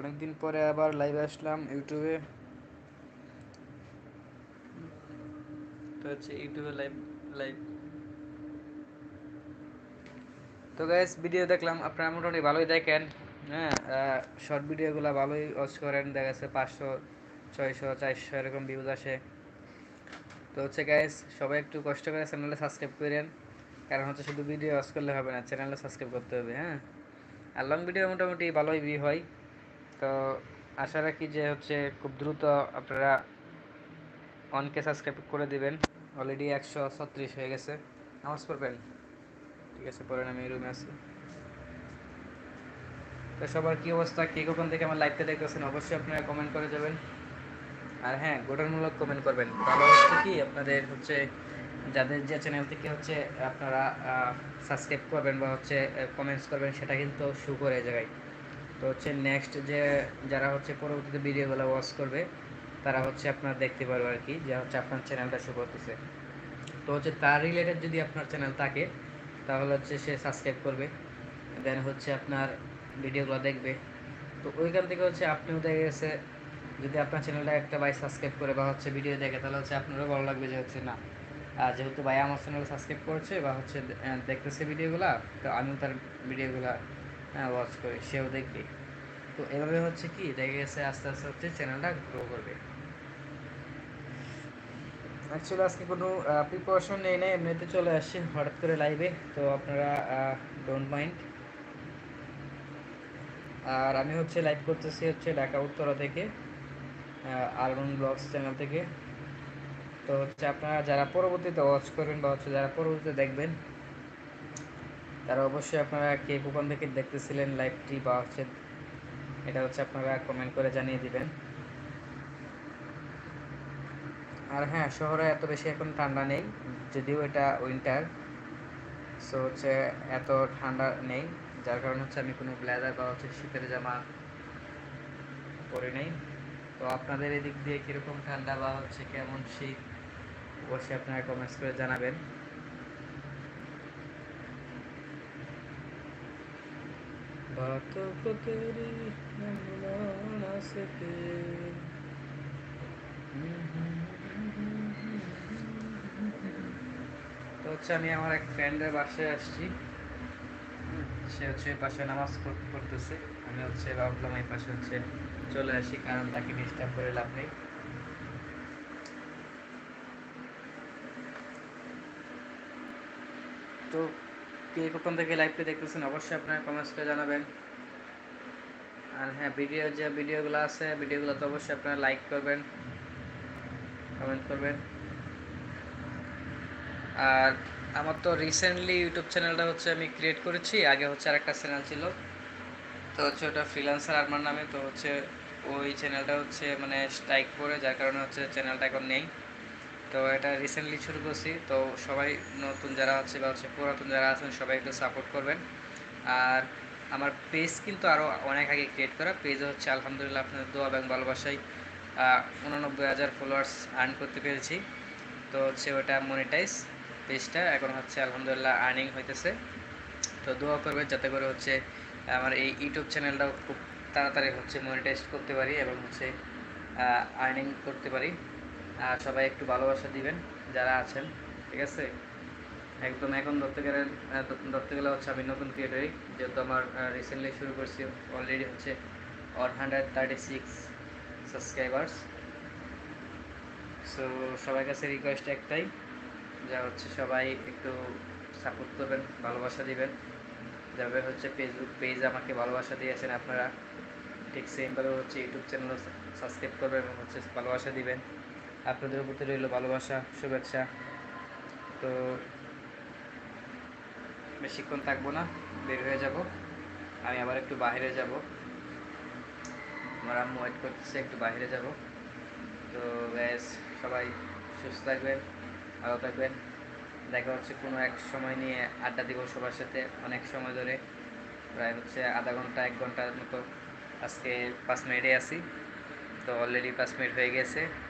অনেকদিন পরে আবার লাইভে আসলাম ইউটিউবে তো হচ্ছে ইউটিউবে লাইভ লাইভ তো গাইস ভিডিও দেখলাম আপনারা মোটামুটি ভালোই দেখেন হ্যাঁ? শর্ট ভিডিওগুলো ভালোই ওয়াচ করেন দেখা যাচ্ছে পাঁচশো ছয়শো চারশো এরকম ভিউজ আসে। তো হচ্ছে গাইস সবাই একটু কষ্ট করে চ্যানেলে সাবস্ক্রাইব করেন কারণ হচ্ছে শুধু ভিডিও ওয়াচ করলে হবে না চ্যানেলে সাবস্ক্রাইব করতে হবে হ্যাঁ? আর লং ভিডিও মোটামুটি ভালোই ভিউ হয়। তো আশা রাখি যে হচ্ছে খুব দ্রুত আপনারা অনকে সাবস্ক্রাইব করে দিবেন। অলরেডি একশো ছত্রিশ হয়ে গেছে। নামাজ পড়বেন। ঠিক আছে পরে আমি রুমে আছি। তো সবার কি অবস্থা? কে কখন থেকে আমার লাইভটা দেখতেছেন? অবশ্যই আপনারা কমেন্ট করে যাবেন। আর হ্যাঁ গঠনমূলক কমেন্ট করবেন। ভালো হচ্ছে কি? আপনাদের হচ্ছে, যাদের যে চ্যানেল থেকে হচ্ছে আপনারা সাবস্ক্রাইব করবেন বা হচ্ছে কমেন্টস করবেন, সেটা কিন্তু শু করে জায়গায়। তো হচ্ছে নেক্সট যে যারা হচ্ছে পরবর্তীতে ভিডিওগুলো ওয়াচ করবে, তারা হচ্ছে আপনার দেখতে পারবে আর কি যে হচ্ছে আপনার চ্যানেলটা শো করতেছে। তো হচ্ছে তার রিলেটেড যদি আপনার চ্যানেল থাকে, তাহলে হচ্ছে সে সাবস্ক্রাইব করবে। দেন হচ্ছে আপনার ভিডিওগুলো দেখবে। তো ওইখান থেকে হচ্ছে আপনিও দেখে গেছে, যদি আপনার চ্যানেলটা একটা ভাই সাবস্ক্রাইব করে বা হচ্ছে ভিডিও দেখে, তাহলে হচ্ছে আপনারও ভালো লাগবে যে হচ্ছে না। আর যেহেতু ভাই আমার চ্যানেল সাবস্ক্রাইব করছে বা হচ্ছে দেখতেছে ভিডিওগুলা তো আমিও তার ভিডিওগুলা ওয়াচ করি, সেও দেখবে। তো এভাবে হচ্ছে কি, দেখে গেছে আস্তে আস্তে হচ্ছে চ্যানেলটা গ্রো করবে। অ্যাকচুয়ালি আজকে কোনো প্রিপারেশন নেই, নাই, এমনিতে চলে আসছি হঠাৎ করে লাইভে তো আপনারা ডোন্ট মাইন্ড আর আমি হচ্ছে লাইভ করতেছি হচ্ছে ঢাকা, উত্তরা থেকে আরবান ব্লগস চ্যানেল থেকে। তো হচ্ছে আপনারা যারা পরবর্তীতে ওয়াচ করবেন বা হচ্ছে যারা পরবর্তীতে দেখবেন তারা অবশ্যই আপনারা কে কোখান থেকে দেখতেছিলেন লাইভটি বা হচ্ছে এটা হচ্ছে আপনারা কমেন্ট করে জানিয়ে দিবেন। আর হ্যাঁ শহরে এত বেশি এখন ঠান্ডা নেই, যদিও এটা উইন্টার সো হচ্ছে এত ঠান্ডা নেই, যার কারণে হচ্ছে আমি কোনো ব্লেজার বা হচ্ছে শীতের জামা পরে নেই। তো আপনাদের এদিক দিয়ে কীরকম ঠান্ডা বা হচ্ছে কেমন শীত, অবশ্যই আপনারা কমেন্টস করে জানাবেন। পাক ফকরি না সকে তো হচ্ছে আমি আমার এক ফ্রেন্ডের বাসায় আসছি। সে হচ্ছে পাশে নামাজ পড়তেছে। আমি হচ্ছে ভাবলাম এই পাশে হচ্ছে চলে আসি, কারণ তাকে ডিস্টার্ব করে লাভ নেই। তো কে কখন থেকে লাইভটা দেখতেছেন অবশ্যই আপনারা কমেন্টস করে জানাবেন। আর হ্যাঁ ভিডিও যে ভিডিওগুলো আছে ভিডিওগুলো তো অবশ্যই আপনারা লাইক করবেন কমেন্ট করবেন। আর আমার তো রিসেন্টলি ইউটিউব চ্যানেলটা হচ্ছে আমি ক্রিয়েট করেছি, আগে হচ্ছে আরেকটা চ্যানেল ছিল। তো হচ্ছে ওটা ফ্রিলান্সার আরমার নামে, তো হচ্ছে ওই চ্যানেলটা হচ্ছে মানে স্ট্রাইক করে, যার কারণে হচ্ছে চ্যানেলটা এখন নেই। তো এটা রিসেন্টলি শুরু করছি। তো সবাই নতুন যারা আছে বা হচ্ছে পুরাতন যারা আছেন, সবাই একটু সাপোর্ট করবেন। আর আমার পেজ কিন্তু আরও অনেক আগে ক্রিয়েট করা। পেজে হচ্ছে আলহামদুলিল্লাহ আপনাদের দোয়া এবং ভালোবাসায় উনানব্বই হাজার ফলোয়ার্স আর্ন করতে পেরেছি। তো হচ্ছে ওটা মনিটাইজ পেজটা এখন হচ্ছে আলহামদুলিল্লাহ আর্নিং হইতেছে। তো দোয়া করবেন যাতে করে হচ্ছে আমার এই ইউটিউব চ্যানেলটাও খুব তাড়াতাড়ি হচ্ছে মনিটাইজ করতে পারি এবং হচ্ছে আর্নিং করতে পারি। আর সবাই একটু ভালোবাসা দিবেন, যারা আছেন, ঠিক আছে? একদম এখন ধরতে গেলে ধরতে গেলে হচ্ছে আমি নতুন ক্রিয়েটারই যেহেতু আমার রিসেন্টলি শুরু করছি অলরেডি হচ্ছে one hundred thirty six subscribers so সবার কাছে রিকোয়েস্ট একটাই, যা হচ্ছে সবাই একটু সাপোর্ট করবেন, ভালোবাসা দিবেন। যেভাবে হচ্ছে ফেসবুক পেজ আমাকে ভালোবাসা দিয়েছেন আপনারা। ঠিক সেমভাবে হচ্ছে ইউটিউব চ্যানেলও সাবস্ক্রাইব করবেন এবং হচ্ছে ভালোবাসা দিবেন। আপনাদের প্রতি রইল ভালোবাসা, শুভেচ্ছা। তো বেশিক্ষণ থাকব না, বের হয়ে যাব। আমি আবার একটু বাইরে যাব। আমার আম্মু ওয়েট করতেছে, একটু বাইরে যাব। তো ব্যাস সবাই সুস্থ থাকবেন, ভালো থাকবেন। দেখা হচ্ছে কোনো এক সময় নিয়ে আড্ডা দিব সবার সাথে, অনেক সময় ধরে। প্রায় হচ্ছে আধা ঘণ্টা, এক ঘণ্টার মতো। আজকে পাঁচ মিনিটে আসি তো অলরেডি পাঁচ মিনিট হয়ে গেছে।